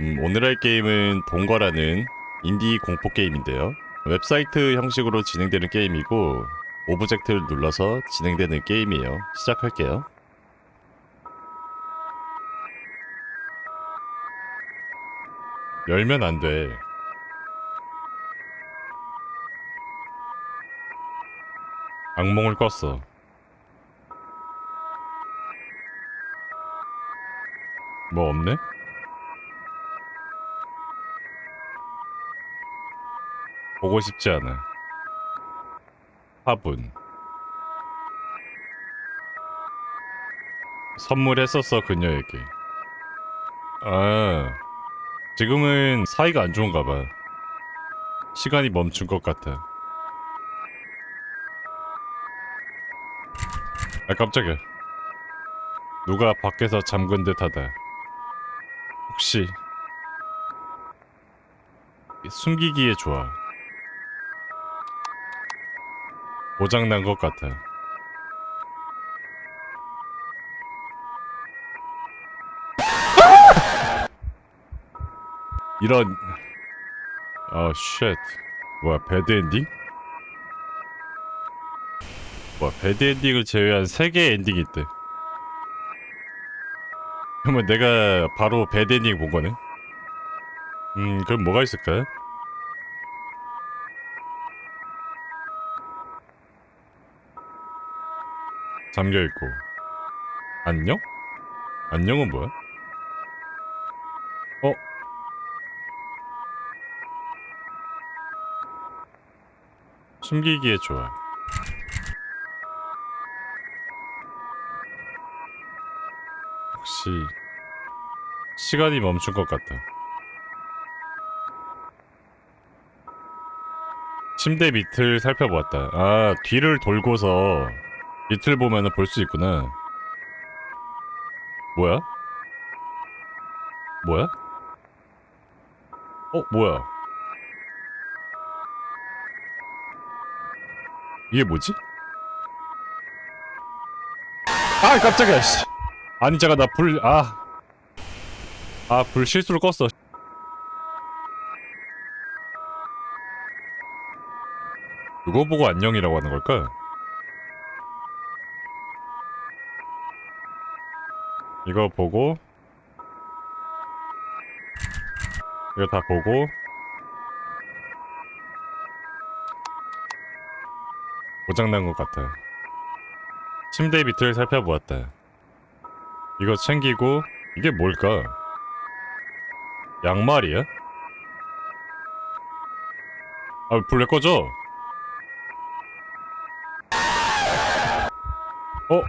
음, 오늘 할 게임은 동거라는 인디 공포 게임인데요. 웹사이트 형식으로 진행되는 게임이고 오브젝트를 눌러서 진행되는 게임이에요. 시작할게요. 열면 안 돼. 악몽을 꿨어. 뭐 없네? 보고 싶지 않아. 화분. 선물했었어 그녀에게. 아, 지금은 사이가 안 좋은가 봐. 시간이 멈춘 것 같아. 아 깜짝이야. 누가 밖에서 잠근 듯하다. 혹시 숨기기에 좋아. 고장난 것 같아. 이런 아 쉣. 뭐야 배드 엔딩? 뭐야 배드 엔딩을 제외한 세 개의 엔딩이 있대. 그러면 내가 바로 배드 엔딩 본 거네. 음 그럼 뭐가 있을까? 잠겨 있고 안녕? 안녕은 뭐야? 어? 숨기기에 좋아. 혹시 시간이 멈춘 것 같다. 침대 밑을 살펴보았다. 아, 뒤를 돌고서 밑을 보면은 볼 수 있구나. 뭐야? 뭐야? 어, 뭐야? 이게 뭐지? 아, 깜짝이야, 씨. 아니, 잠깐, 나 불, 아. 아, 불 실수로 껐어. 누구 보고 안녕이라고 하는 걸까? 이거 보고 이거 다 보고 고장난 것 같아 침대 밑을 살펴보았다 이거 챙기고 이게 뭘까? 양말이야? 아 불에 꺼져 어?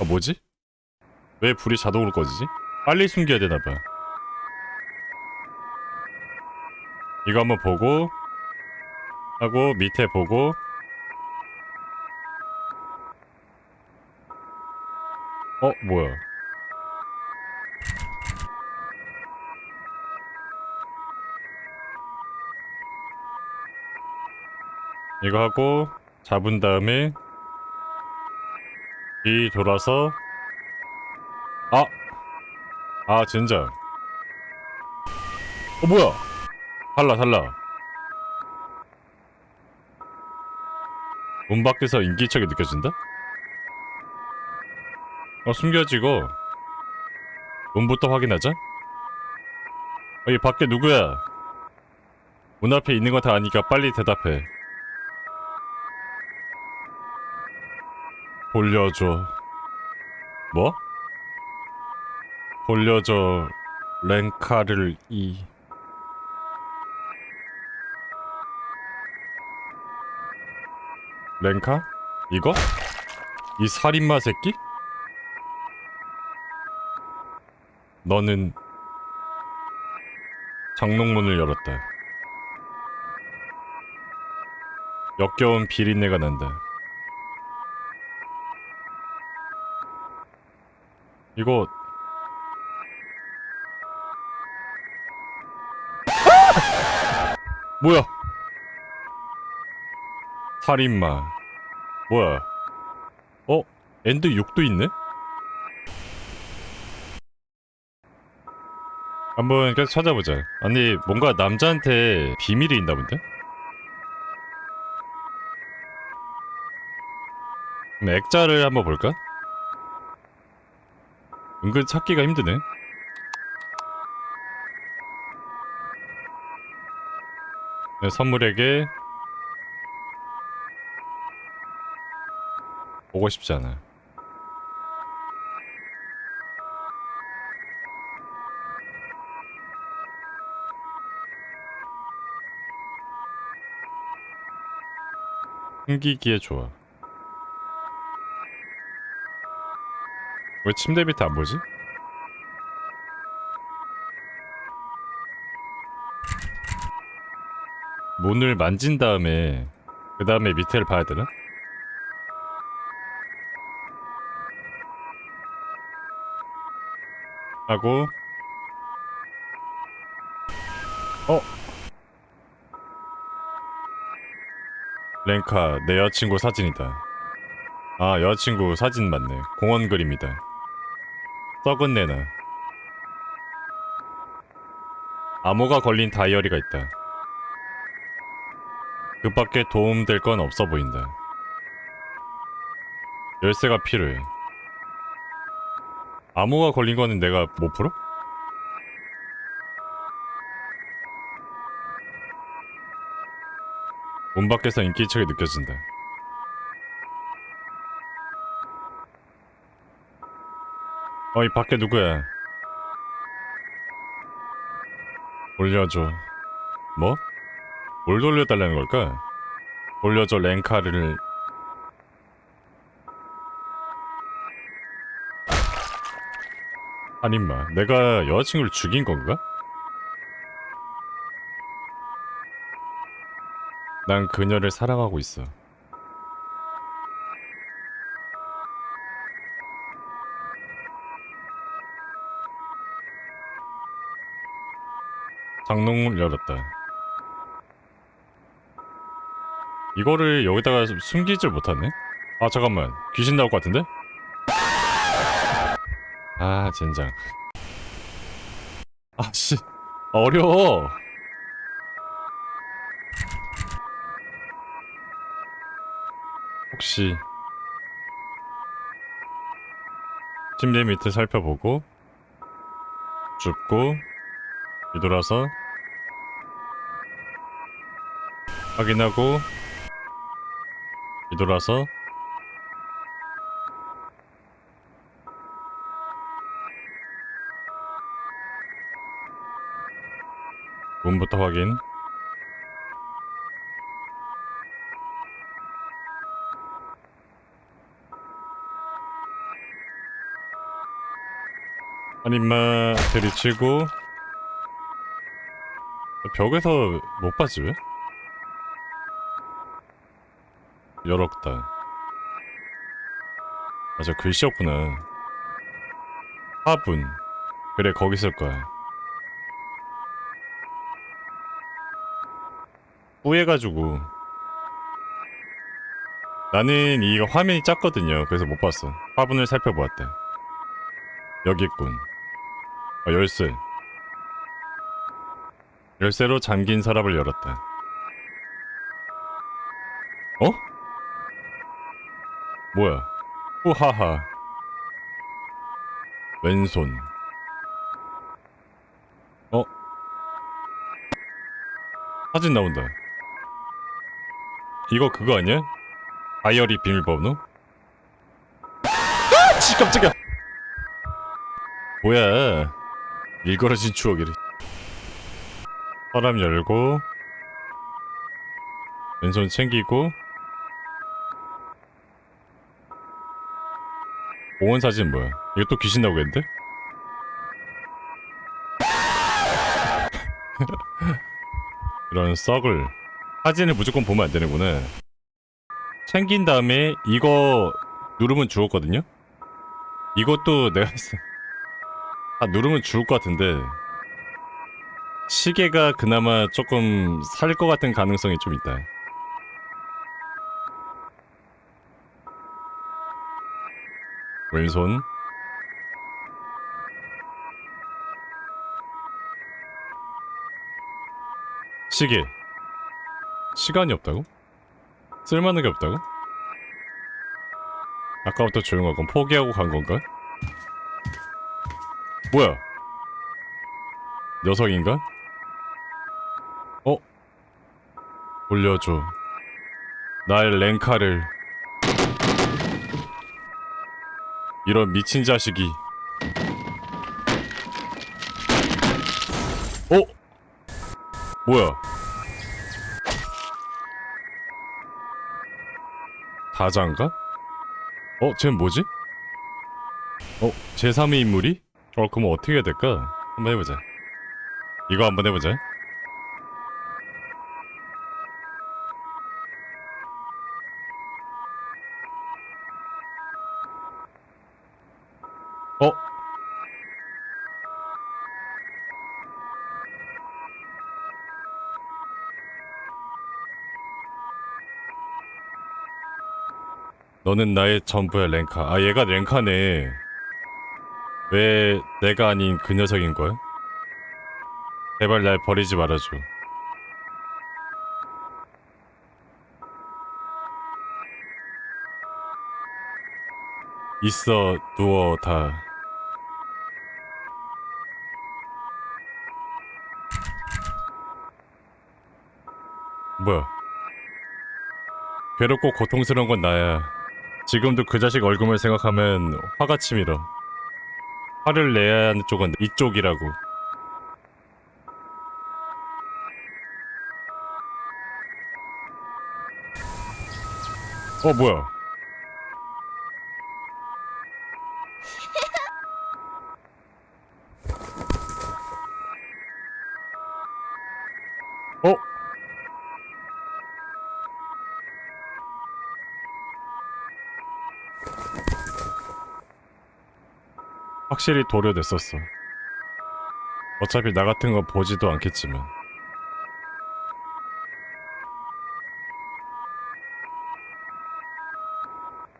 아 뭐지? 왜 불이 자동으로 꺼지지? 빨리 숨겨야 되나봐. 이거 한번 보고 하고 밑에 보고 어 뭐야? 이거 하고 잡은 다음에 뒤 돌아서 아! 아, 진짜. 어, 뭐야? 달라, 달라. 문 밖에서 인기척이 느껴진다? 어, 숨겨지고. 문부터 확인하자. 어, 이 밖에 누구야? 문 앞에 있는 거 다 아니까 빨리 대답해. 돌려줘. 뭐? 돌려줘 랭카를 이 랭카? 이거? 이 살인마 새끼? 너는 장롱문을 열었다. 역겨운 비린내가 난다. 이거 뭐야? 살인마. 뭐야? 어? 엔드 6도 있네? 한번 계속 찾아보자. 아니 뭔가 남자한테 비밀이 있나 본데? 액자를 한번 볼까? 은근 찾기가 힘드네. 선물에게 보고 싶지 않아. 숨기기에 좋아. 왜 침대 밑에 안 보지? 문을 만진 다음에 그 다음에 밑에를 봐야 되나? 하고 어? 랭카 내 여자친구 사진이다. 아 여자친구 사진 맞네. 공원 그림이다. 썩은 내나 암호가 걸린 다이어리가 있다 그 밖에 도움될 건 없어 보인다 열쇠가 필요해 암호가 걸린 거는 내가 못 풀어? 문 밖에서 인기척이 느껴진다. 어, 이 밖에 누구야? 돌려줘. 뭐? 뭘 돌려달라는 걸까? 돌려줘 랭카를 아니 마 내가 여자친구를 죽인 건가? 난 그녀를 사랑하고 있어 장롱을 열었다 이거를 여기다가 좀 숨기질 못하네? 아 잠깐만 귀신 나올 것 같은데? 아 젠장 아씨 어려워 혹시 침대 밑을 살펴보고 줍고 뒤돌아서 확인하고 뒤돌아서 문부터 확인. 한 입만 들이치고 벽에서 못 봤지 왜? 열었다. 맞아 글씨였구나. 화분. 그래 거기 있을 거야. 뿌해가지고 나는 이 화면이 작거든요 그래서 못 봤어 화분을 살펴보았다 여기 있군 어, 열쇠 열쇠로 잠긴 서랍을 열었다 어? 뭐야 후하하 왼손 어? 사진 나온다 이거 그거 아니야? 다이어리 비밀번호? 아! 지 깜짝이야! 뭐야 일걸어진 추억이래 서랍 열고 왼손 챙기고 공원 사진 뭐야 이거 또 귀신 나오겠는데? 이런 썩을 사진을 무조건 보면 안 되는구나. 챙긴 다음에 이거 누르면 죽었거든요? 이것도 내가. 아, 누르면 죽을 것 같은데. 시계가 그나마 조금 살 것 같은 가능성이 좀 있다. 왼손. 시계. 시간이 없다고? 쓸만한 게 없다고? 아까부터 조용하건 포기하고 간 건가? 뭐야? 녀석인가? 어? 올려줘. 나의 랭카를. 이런 미친 자식이. 어? 뭐야? 다자인가? 어, 쟨 뭐지? 어, 제3의 인물이? 어, 그럼 어떻게 해야 될까? 한번 해보자. 이거 한번 해보자. 너는 나의 전부야 랭카. 아 얘가 랭카네. 왜 내가 아닌 그 녀석인 거야? 제발 날 버리지 말아줘. 있어 누워 다. 뭐야? 괴롭고 고통스러운 건 나야. 지금도 그 자식 얼굴을 생각하면 화가 치밀어. 화를 내야 하는 쪽은 이쪽이라고. 어 뭐야? 확실히 도려냈었어. 어차피 나 같은 거 보지도 않겠지만.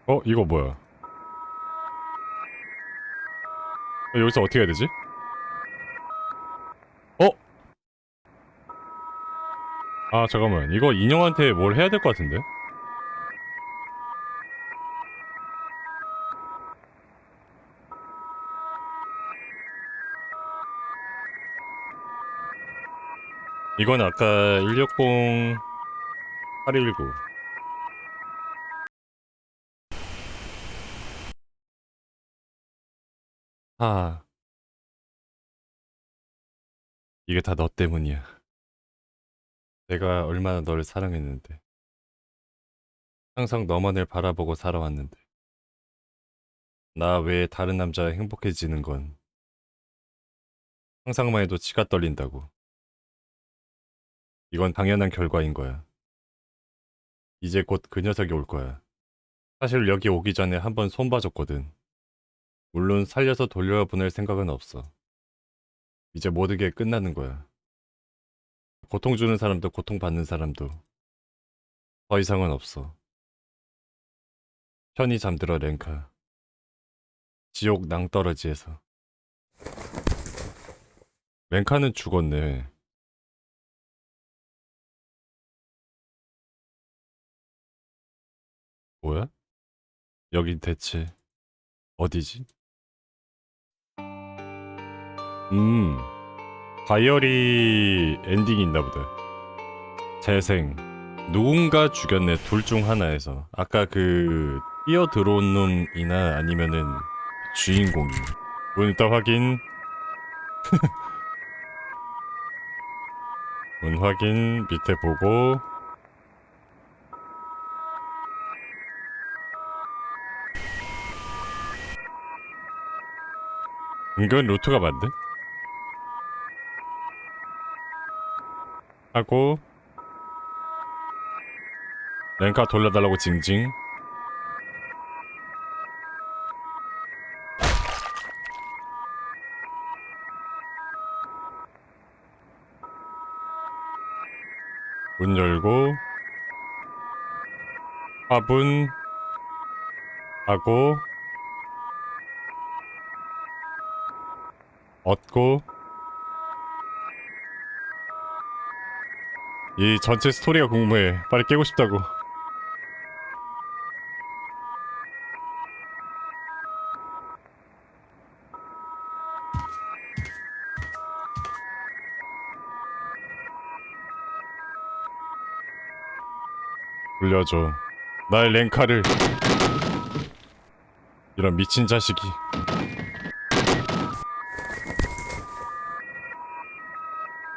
어, 이거 뭐야? 여기서 어떻게 해야 되지? 어? 아, 잠깐만. 이거 인형한테 뭘 해야 될 것 같은데? 이건 아까 160 819 아 이게 다 너 때문이야. 내가 얼마나 널 사랑했는데. 항상 너만을 바라보고 살아왔는데. 나 외에 다른 남자와 행복해지는 건 상상만 해도 치가 떨린다고 이건 당연한 결과인 거야. 이제 곧 그 녀석이 올 거야. 사실 여기 오기 전에 한 번 손 봐줬거든. 물론 살려서 돌려보낼 생각은 없어. 이제 모든 게 끝나는 거야. 고통 주는 사람도 고통 받는 사람도 더 이상은 없어. 편히 잠들어 랭카. 지옥 낭떠러지에서. 랭카는 죽었네. 뭐야? 여긴 대체 어디지? 음, 다이어리 엔딩이 있나 보다. 재생. 누군가 죽였네. 둘 중 하나에서. 아까 그 뛰어 들어온 놈이나 아니면은 주인공이. 문 일단 확인. 문 확인 밑에 보고 이건 루트가 맞네? 하고 랭카 돌려달라고 징징 문 열고 화분 하고 얻고 이 전체 스토리가 궁금해. 빨리 깨고 싶다고. 돌려줘. 나의 랭카를. 이런 미친 자식이.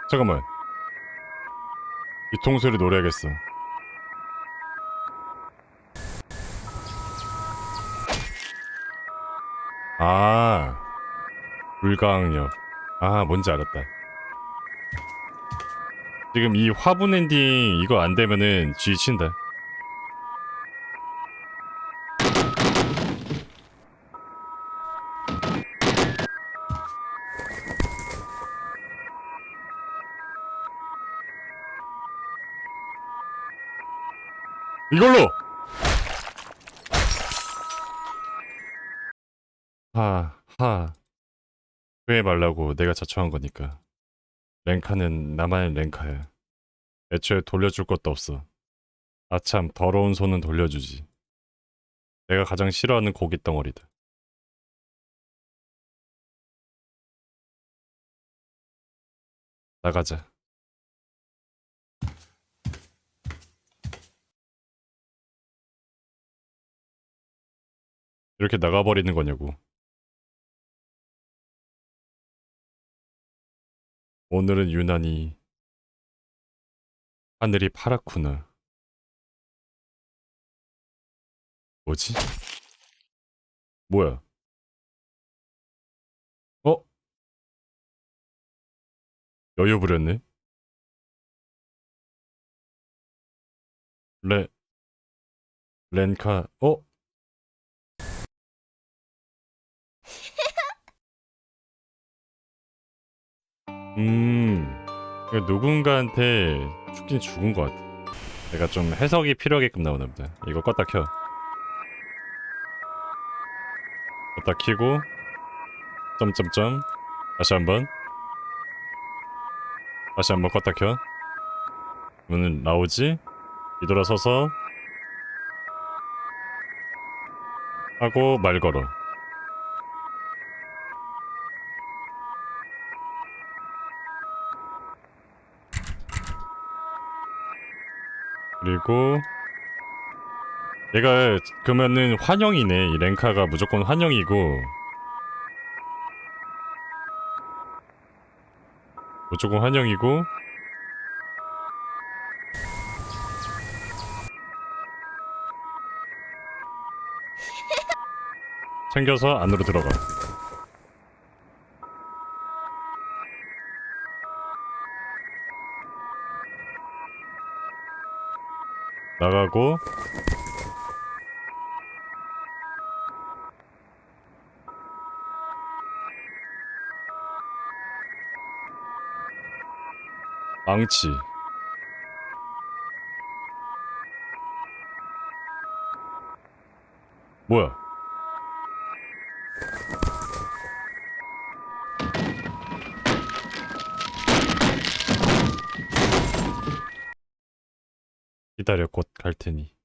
잠깐만. 이 통소리 노래야겠어. 아, 불가항력. 아, 뭔지 알았다. 지금 이 화분 엔딩 이거 안 되면은 쥐 친다. 이걸로! 하, 하. 후회 말라고 내가 자초한 거니까. 랭카는 나만의 랭카야. 애초에 돌려줄 것도 없어. 아참, 더러운 손은 돌려주지. 내가 가장 싫어하는 고기 덩어리다. 나가자. 이렇게 나가버리는 거냐고. 오늘은 유난히 하늘이 파랗구나. 뭐지? 뭐야? 어? 여유 부렸네? 레, 렌카, 어? 음, 이거 누군가한테 죽긴 죽은 것 같아. 내가 좀 해석이 필요하게끔 나오나 보다. 이거 껐다 켜. 껐다 키고, 점점점. 다시 한 번. 다시 한 번 껐다 켜. 문은 나오지? 뒤돌아서서 하고 말 걸어. 그리고 얘가 그러면은 환영이네. 이 랭카가 무조건 환영이고 무조건 환영이고 챙겨서 안으로 들어가. 나가고. 망치. 뭐야? 기다려 곧 갈 테니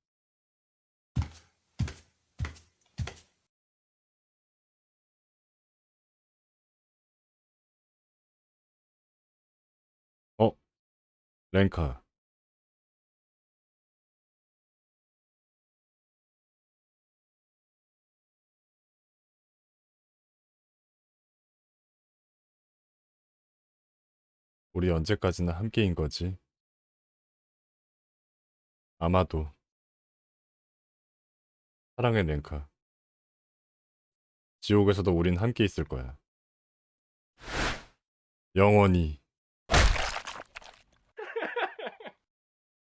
어? 랭카 우리 언제까지나 함께인 거지? 아마도. 사랑의 랭카. 지옥에서도 우린 함께 있을 거야. 영원히.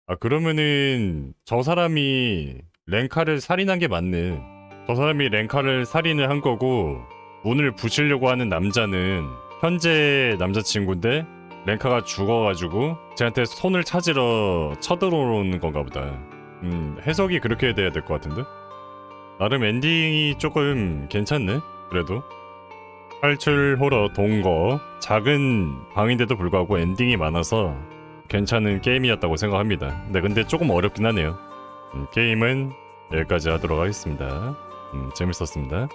아 그러면은 저 사람이 랭카를 살인한 게 맞네. 저 사람이 랭카를 살인을 한 거고 문을 부시려고 하는 남자는 현재 남자친구인데 랭카가 죽어가지고 쟤한테 손을 찾으러 쳐들어오는 건가 보다. 음, 해석이 그렇게 돼야 될 것 같은데? 나름 엔딩이 조금 괜찮네, 그래도. 탈출 호러 동거 작은 방인데도 불구하고 엔딩이 많아서 괜찮은 게임이었다고 생각합니다. 네, 근데 조금 어렵긴 하네요. 음, 게임은 여기까지 하도록 하겠습니다. 음, 재밌었습니다.